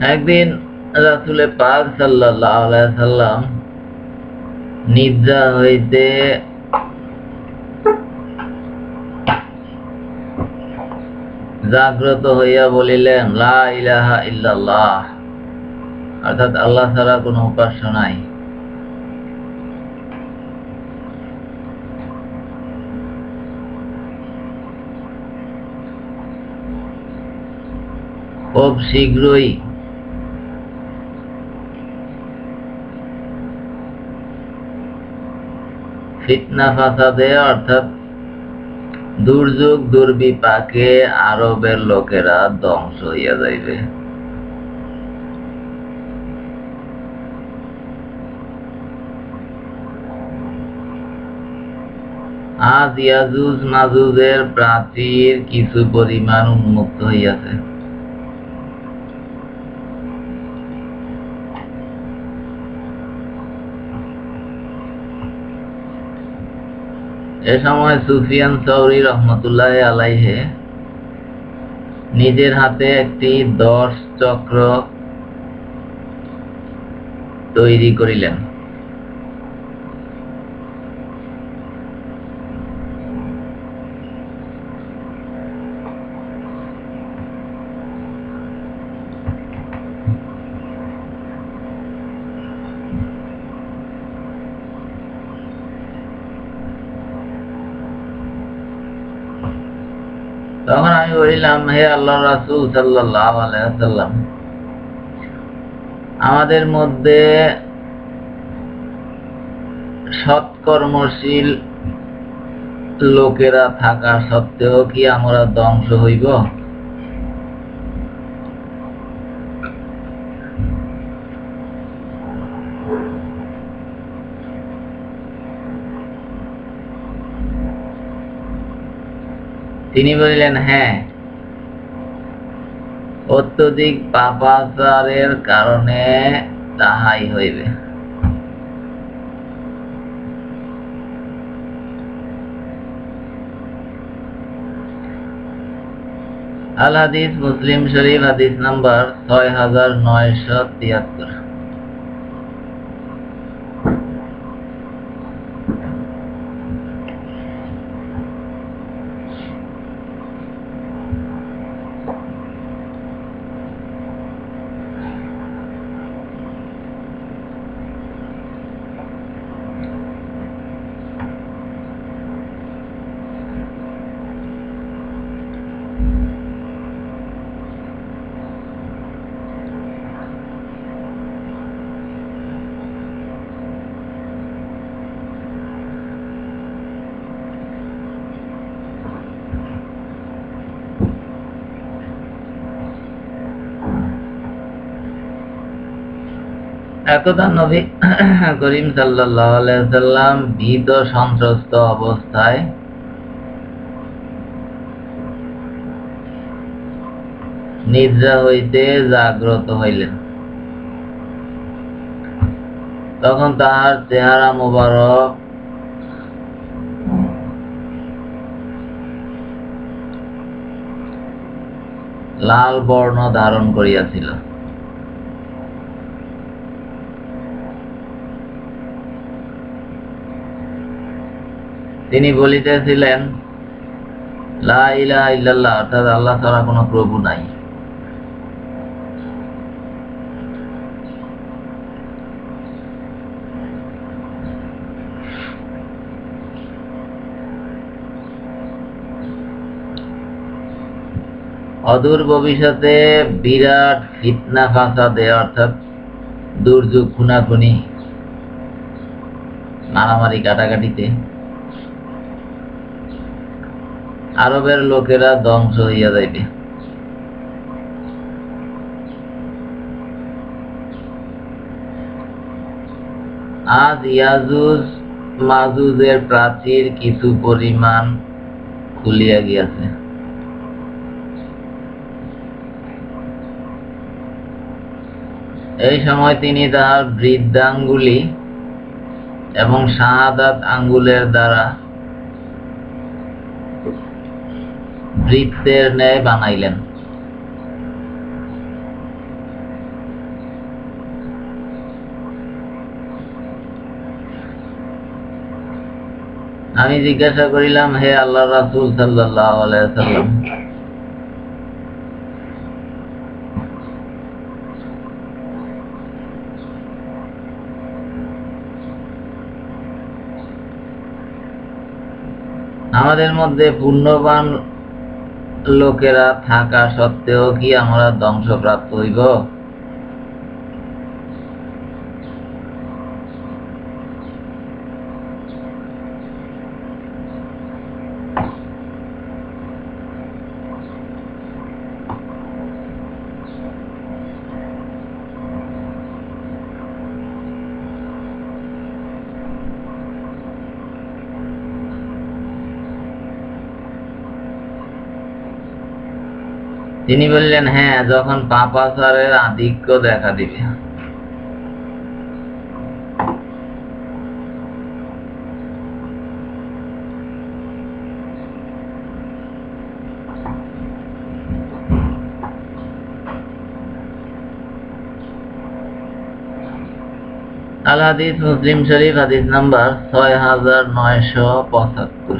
একদিন রাসুলে পাক সাল্লাম নিদ্রা হইতে জাগ্রত হইয়া বলিলেন ইলাহা ইল্লাল্লাহ। অর্থাৎ আল্লাহ ছাড়া কোনো উপাস্য নাই। খুব শীঘ্রই ফিতনা ফাসাদে অর্থাৎ দুর্যোগ দুর্বিপাকে আরবের লোকেরা ধ্বংস হইয়া যাইবে। আজ ইয়াজুজ মাজুজের প্রাচীর কিছু পরিমাণ উন্মুক্ত হইয়াছে। এ সময় সুফিয়ান সৌরি রহমতুল্লাহ আলাইহে নিজের হাতে একটি দশ চক্র তৈরি করিলেন। তখন আমি বলিলাম, হে আল্লাহ রাসুল সাল্লাহ আলাইসাল্লাম আমাদের মধ্যে সৎকর্মশীল লোকেরা থাকা সত্ত্বেও কি আমরা ধ্বংস হইব? তিনি বলিলেন হ্যাঁ। অত্যধিক পাপাচারের কারণে তাহাই হইবে। আল হাদিস মুসলিম শরীফ হাদিস নাম্বার ছয় হাজার নয়শো তিয়াত্তর। একদা নবী করিম সাল্লাম ভীত সন্ত্রস্ত অবস্থায় নিদ্রা হইতে জাগ্রত হইলেন। তখন তাহার চেহারা মোবারক। লাল বর্ণ ধারণ করিয়াছিল। তিনি বলিতেছিলেন অর্থাৎ আল্লাহ ছাড়া কোনো প্রভু নাই। অদূর ভবিষ্যতে বিরাট ফিতনা ফাসাদে, অর্থাৎ দুর্যোগ, খুনাখুনি, মারামারি, কাটাকাটিতে আরবের লোকেরা ধ্বংস হইয়া যাইবে। আজ ইয়াজুজ মাজুজের প্রাচীর কিছু পরিমাণ খুলিয়া গিয়াছে। এই সময় তিনি তাহার বৃদ্ধাঙ্গুলি এবং শাহাদাত আঙ্গুলের দ্বারা বৃত্তের ন্যায় বানাইলেন। আমি জিজ্ঞাসা করিলাম হে আল্লাহ রাসুল সাল্লাম আমাদের মধ্যে পূর্ণবান লোকেরা থাকা সত্ত্বেও কি আমরা ধ্বংসপ্রাপ্ত হইব? তিনি বললেন হ্যাঁ যখন পাপাচারের আধিক্য দেখা দিবে। আল হাদিস মুসলিম শরীফ হাদিস নাম্বার ছয় হাজার নয়শো পঁচাত্তর।